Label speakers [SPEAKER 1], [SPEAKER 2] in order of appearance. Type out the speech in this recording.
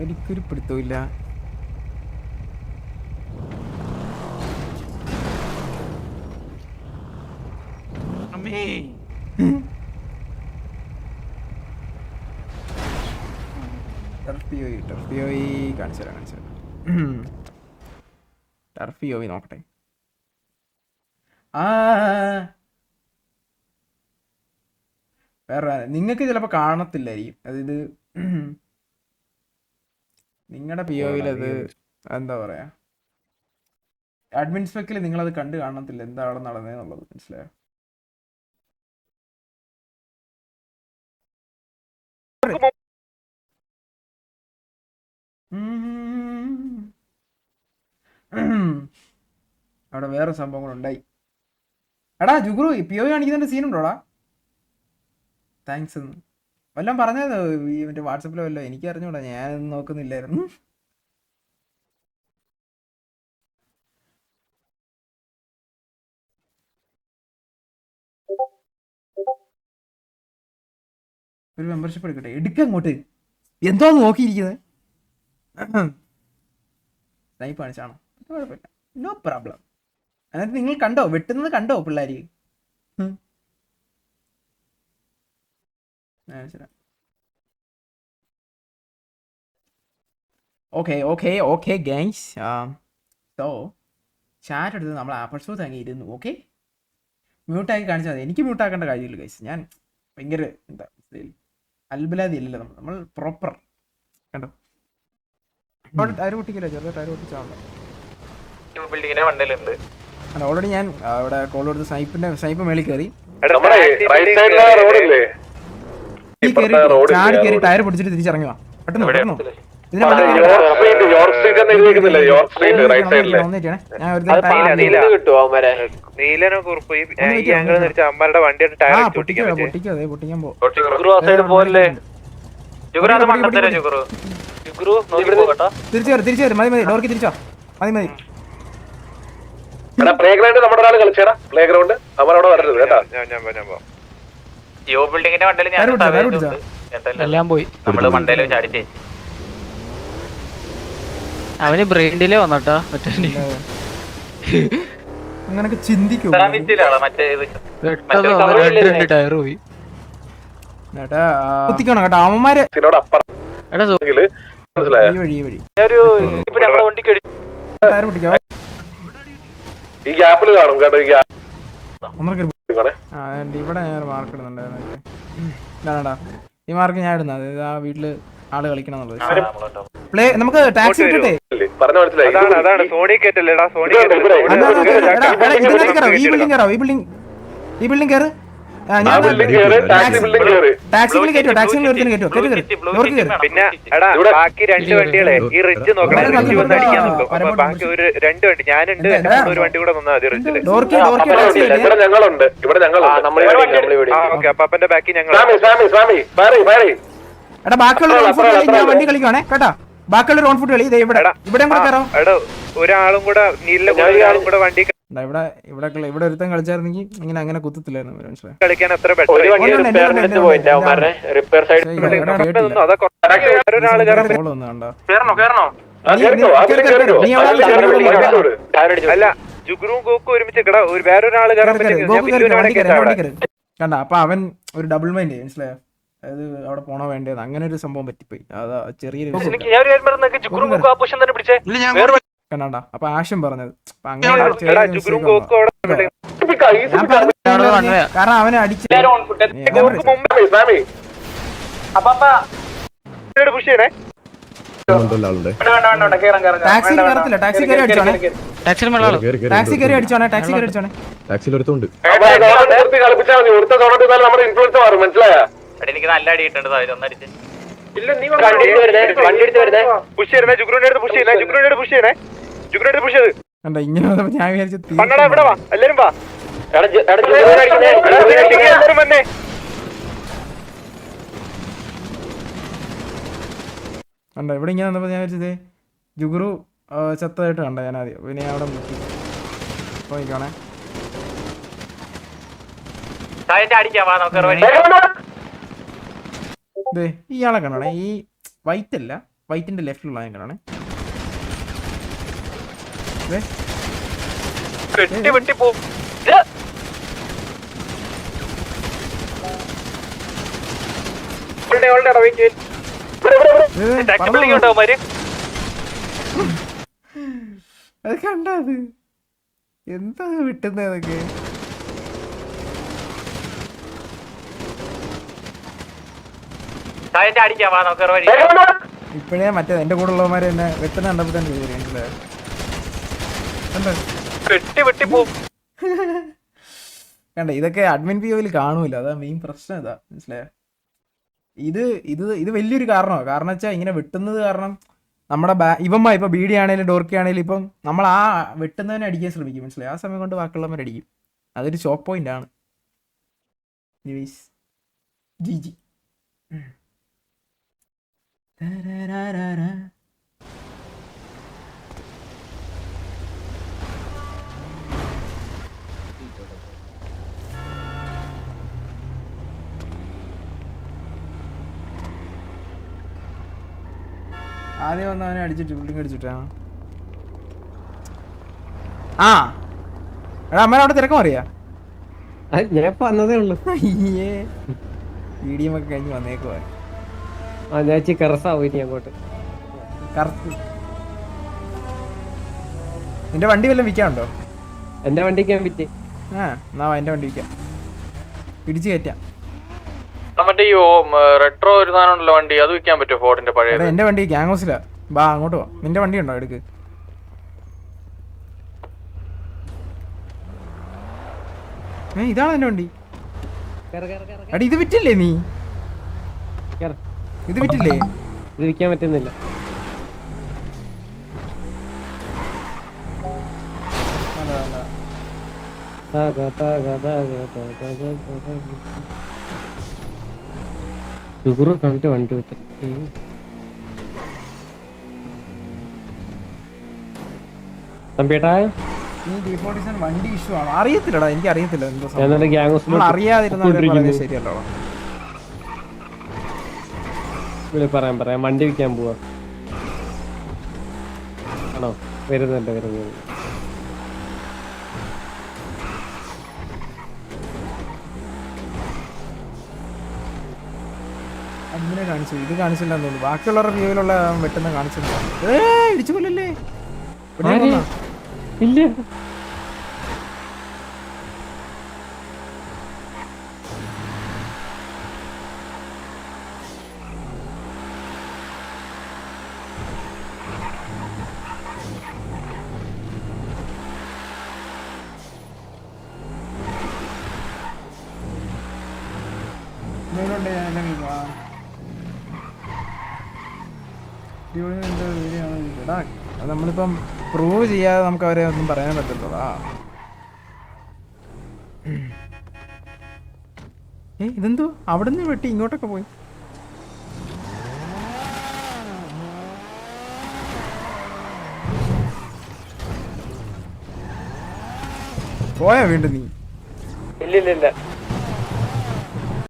[SPEAKER 1] എനിക്കൊരു പിടുത്തമില്ല
[SPEAKER 2] അമ്മേ.
[SPEAKER 1] ടർഫിയോയി ടർഫിയോയി കാണിച്ചു തരാം കാണിച്ചു തരാം. ടർഫിയോയി നോക്കട്ടെ. ആ. വേറെ നിങ്ങൾക്ക് ചിലപ്പോൾ കാണത്തില്ലായിരിക്കും. അതായത് നിങ്ങളുടെ പി ഒയിൽ അത് എന്താ പറയാ? അഡ്മിൻ സ്പെക്കിൽ നിങ്ങൾ അത് കണ്ടു കാണത്തില്ല. എന്താണ് നടന്നതെന്നുള്ളത് മനസ്സിലായോ. അവിടെ വേറെ സംഭവങ്ങളുണ്ടായി എടാ ജുഗുറു പി ഒ കാണിക്കുന്നതിന്റെ സീനുണ്ടോടാ താങ്ക്സ് എന്ന്. വല്ലതും പറഞ്ഞത് ഈ മറ്റേ വാട്സപ്പിലോ വല്ലോ എനിക്ക് അറിഞ്ഞൂടാ ഞാൻ നോക്കുന്നില്ലായിരുന്നു. ഒരു മെമ്പർഷിപ്പ് എടുക്കട്ടെ. എടുക്ക അങ്ങോട്ട്. എന്തോന്ന് നോക്കിയിരിക്കുന്നത് സ്നൈപ്പ് കാണിച്ചാണോ? കുഴപ്പമില്ല. നോ പ്രോബ്ലം അതിനകത്ത് നിങ്ങൾ കണ്ടോ? വെട്ടുന്നത് കണ്ടോ പിള്ളേര്? Okay okay okay guys so chat എടുത്ത് നമ്മൾ ആപ്പിൾ ഷോ തങ്ങി ഇരുന്നു ഓക്കെ മ്യൂട്ടാക്കി കാണിച്ചാൽ മതി. എനിക്ക് മ്യൂട്ടാക്കേണ്ട കാര്യമില്ല ഗൈസ് ഞാൻ ഭയങ്കര എന്താ അൽബലാതി ഇല്ലല്ലോ നമ്മൾ. നമ്മൾ പ്രോപ്പർ കണ്ടോ? അവിടെ ടയർ പൊട്ടിക്കില്ല? ചെറുതായി ടയർ പൊട്ടിച്ചാണല്ലോ
[SPEAKER 2] ബിൽഡിങ്ങിന്റെ വണ്ടിയിലുണ്ട്
[SPEAKER 1] അല്ല ഓൾറെഡി ഞാൻ അവിടെ കോൾ കൊടുത്ത് സൈപ്പിന്റെ സൈപ്പ് മേളിൽ കയറി.
[SPEAKER 3] റോഡില്ലേ
[SPEAKER 1] ഈ
[SPEAKER 3] road
[SPEAKER 1] ചാടി
[SPEAKER 3] ഇല്ലേ,
[SPEAKER 1] ടയർ പിടിച്ചിട്ട് തിരിച്ചിറങ്ങുക. വാ പെട്ടെന്ന്. പെട്ടെന്ന്
[SPEAKER 2] ജുഗുറു
[SPEAKER 1] തിരിച്ചു വരും തിരിച്ചു വരും. മതി മതി. ഡോർക്ക് തിരിച്ചോ. മതി മതി.
[SPEAKER 3] പ്ലേ ഗ്രൗണ്ട് നമ്മുടെ ഒരാൾ കളിച്ചേടാ. പ്ലേ ഗ്രൗണ്ട് അവരവിടെ വരരുത് കേട്ടോ.
[SPEAKER 4] ഞാൻ ഞാൻ പോ, ഞാൻ പോ.
[SPEAKER 2] ജിയോ ബിൽഡിങ്ങിന്റെ വണ്ടിയിൽ ഞാൻ.
[SPEAKER 5] എല്ലാം പോയി.
[SPEAKER 2] നമ്മൾ മണ്ടയിൽ ചാടിച്ചേ
[SPEAKER 5] അവന് ബ്രെയിൻ ഡിലേ വന്നോട്ടോ. മറ്റേ
[SPEAKER 1] അങ്ങനൊക്കെ ചിന്തിക്കും അവന്മാര് ഈ
[SPEAKER 3] ഗ്യാപ്പിൽ കാണും കേട്ടോ ഈ ഗ്യാപ്പ്
[SPEAKER 1] ഇവിടെ ഞാൻ മാർക്ക് ഇടുന്നുണ്ടായിരുന്നു ഇതാണടാ. ഈ മാർക്ക് ഞാൻ ഇടുന്നത്. അതായത് ആ വീട്ടിൽ ആൾ കളിക്കണം എന്നുള്ളത്. പ്ലേ നമുക്ക് ടാക്സി ഇട്ടിട്ടേ. ഈ ബിൽഡിംഗ് കയറോ? ഈ ബിൽഡിംഗ് ഈ ബിൽഡിംഗ് കയറ്. കയറ്റോ ഒരുത്തിന് കയറ്റോ കയറി. കയറി.
[SPEAKER 4] പിന്നെ എടാ ബാക്കി രണ്ട് വണ്ടികളെ ഈ റിഡ്ജ് നോക്കണം. റിഡ്ജ് വന്ന് അടിക്കാൻ നോക്കും ബാക്കി ഒരു രണ്ട് വണ്ടി. ഞാനുണ്ട് ഒരു വണ്ടി കൂടെ നിന്നാ മതി റിഡ്ജിൽ
[SPEAKER 1] ഡോർക്ക് ഡോർക്ക് ടാക്സി
[SPEAKER 3] ഇവിടെ ഞങ്ങളുണ്ട്. ഇവിടെ ഞങ്ങളുണ്ട്.
[SPEAKER 4] ഓക്കെ അപ്പൊ അപ്പന്റെ ബാക്കി ഞങ്ങൾ
[SPEAKER 1] എടാ ബാക്കിയുള്ള ഞാൻ വണ്ടി കളിക്കുവാണേ കേട്ടാ? ബാക്കിയുള്ള ഓൺ ഫുട്ട് കളി ദേ ഇവിടെ.
[SPEAKER 4] എടാ.
[SPEAKER 1] ഇവിടെ കൂടെ കയറാം
[SPEAKER 4] എടാ ഒരാളും കൂടെ നീല കൂടെ ഒരാളും കൂടെ വണ്ടി
[SPEAKER 1] ഇവിടെ ഇവിടെ ഇവിടെ ഒരുത്തൻ കളിച്ചായിരുന്നെങ്കിൽ ഇങ്ങനെ അങ്ങനെ കുത്തത്തില്ലായിരുന്നു. കണ്ട അപ്പൊ അവൻ ഒരു ഡബിൾ മൈൻഡ് മനസ്സിലായോ അതായത് അവിടെ പോണോ വേണ്ടത് അങ്ങനെ ഒരു സംഭവം പറ്റിപ്പോയി അതാ ചെറിയൊരു വിഷയം.
[SPEAKER 2] ഞാൻ ഒരു കാര്യം പറഞ്ഞേക്ക് ജുഗുറു മുക്കും ആ പൊസിഷൻ തന്നെ പിടിച്ചേ
[SPEAKER 1] കണ്ടാ അപ്പൊ ആശം പറഞ്ഞത്. കാരണം അവനെ അടിച്ച കയറത്തില്ല ടാക്സി കയറി അടിച്ചോണേ. കയറി അടിച്ചോണേ. കയറി അടിച്ചോണേ.
[SPEAKER 2] എനിക്ക് നല്ല
[SPEAKER 4] അടുത്ത് പുഷ് ചെയ്യണേ ജുഗ്രുവിന്റെ അടുത്ത് പുഷ് ചെയ്യണേ ജുഗ്രുവിന്റെ അടുത്ത് പുഷ് ചെയ്ത്
[SPEAKER 1] കണ്ട ഇങ്ങനെ വന്നപ്പോ ഞാൻ വിചാരിച്ചു
[SPEAKER 4] കണ്ടോ ഇവിടെ വാ. എല്ലാരും വാ. എല്ലാരും വന്നേ.
[SPEAKER 1] കണ്ട ഇവിടെ ഇങ്ങനെ വന്നപ്പോ ഞാൻ വിചാരിച്ചത് ജുഗുറു ചത്തതായിട്ട് കണ്ട ഞാൻ ആദ്യം. പിന്നെ ഞാൻ അവിടെ മുക്കി. നോക്കിക്കോണേ
[SPEAKER 2] സാഹചര്യം അടിക്കാം വാ നമുക്ക് ഒരു വഴി
[SPEAKER 1] ദേ ഇയാളെ കാണണേ ഈ വൈറ്റ് അല്ല വൈറ്റിന്റെ ലെഫ്റ്റിലുള്ള ആംഗിളാണ്
[SPEAKER 2] വെട്ടി വെട്ടി പോ
[SPEAKER 1] അത് കണ്ടത് എന്താ
[SPEAKER 2] വിട്ടുന്നതൊക്കെ
[SPEAKER 1] ഇപ്പഴേ മറ്റേ എന്റെ കൂടെ ഉള്ളവന്മാരെ എന്നെ വെട്ടുന്ന കണ്ടപ്പോ തന്നെ കണ്ടോ
[SPEAKER 2] വെട്ടി വെട്ടി പോ
[SPEAKER 1] കണ്ട ഇതൊക്കെ അഡ്മിൻ പി ഒയിൽ കാണൂല. അതാ മെയിൻ പ്രശ്നം ഇതാ മനസ്സിലായോ? ഇത് ഇത് ഇത് വലിയൊരു കാരണമാണ് കാരണം വെച്ചാൽ ഇങ്ങനെ വെട്ടുന്നത് കാരണം നമ്മുടെ ബാ ഇവന്മാ ഇപ്പൊ ബീഡി ആണെങ്കിലും ഡോർക്കി ആണെങ്കിലും ഇപ്പം നമ്മൾ ആ വെട്ടുന്നവനെ അടിക്കാൻ ശ്രമിക്കും. മനസ്സിലായി? ആ സമയം കൊണ്ട് ബാക്കിയുള്ളവർ അടിക്കും. അതൊരു ഷോക്ക് പോയിന്റ് ആണ്. ജി ജി ആദ്യം വന്നവനെ അടിച്ചിട്ട് ബിൽഡിംഗ് അടിച്ചിട്ടാ? ആ. എടാ അമ്മ അവിടെ തിരക്കം അറിയാ?
[SPEAKER 6] ഞാൻ ഇപ്പൊ വന്നതേ ഉള്ളു.
[SPEAKER 1] അയ്യേ. വീഡിയോ ഒക്കെ കഴിഞ്ഞ് വന്നേക്കുവാ.
[SPEAKER 6] ആ ഞാൻ ഇച്ചി കറസാവും ഇനി അങ്ങോട്ട്.
[SPEAKER 1] നിന്റെ വണ്ടി വല്ലതും വിൽക്കാനുണ്ടോ?
[SPEAKER 6] എന്റെ വണ്ടിക്ക് ഞാൻ വിറ്റ്.
[SPEAKER 1] ആ എന്നാ എന്റെ വണ്ടി വിൽക്കാം. പിടിച്ചു കയറ്റാം.
[SPEAKER 2] മറ്റേ ഈ റെട്രോ ഒരു സാധനം ഉണ്ടല്ലോ വണ്ടി അത് വിൽക്കാൻ പറ്റുമോ ഫോർഡിന്റെ പഴയത്
[SPEAKER 1] എന്റെ വണ്ടി ഗ്യാങ് ഹൗസിലാ ബാ അങ്ങോട്ട് പോ നിന്റെ വണ്ടി ഉണ്ടോ എടുക്ക് ഏ ഇതാണ് എന്റെ വണ്ടി എടാ ഇത് വിറ്റില്ലേ നീ. ഇത് വിറ്റില്ലേ
[SPEAKER 6] ഇത് വിൽക്കാൻ പറ്റുന്നില്ല
[SPEAKER 1] അതാ, അതാ.
[SPEAKER 6] താക, താക, താക, താക, ഷുഗറ് കണ്ടിട്ട് വണ്ടി വിട്ട്. തമ്പിയേട്ടാ?
[SPEAKER 1] ഈ ഡീഫോർട്ടേഷൻ വണ്ടി ഇഷ്യൂ ആണ്? അറിയത്തില്ലടാ എനിക്ക് അറിയത്തില്ല എന്തോ അറിയാതിരുന്ന ശരിയല്ലോ
[SPEAKER 6] പറയാൻ പറയാം. വണ്ടി വിൽക്കാൻ പോവാ. ആണോ? വരുന്നുണ്ട് വരുന്നുണ്ട്.
[SPEAKER 1] അതിനെ കാണിച്ചു ഇത് കാണിച്ചില്ല തോന്നുന്നു ബാക്കിയുള്ളവരുടെ വ്യൂവിലുള്ള വെട്ടുന്ന കാണിച്ചില്ല ഏ ഇടിച്ചു കൊല്ലല്ലേ?
[SPEAKER 6] ഇല്ല
[SPEAKER 1] ഞാൻ എല്ലാം കേൾക്കും. ആ. എന്താ നമ്മളിപ്പം പ്രൂവ് ചെയ്യാതെ നമുക്ക് അവരെ ഒന്നും പറയാൻ പറ്റത്തുള്ളൂ ഏ ഇതെന്തോ? അവിടുന്ന് വെട്ടി ഇങ്ങോട്ടൊക്കെ പോയി. പോയാ വീണ്ടും നീ.
[SPEAKER 6] ഇല്ല ഇല്ല ഇല്ല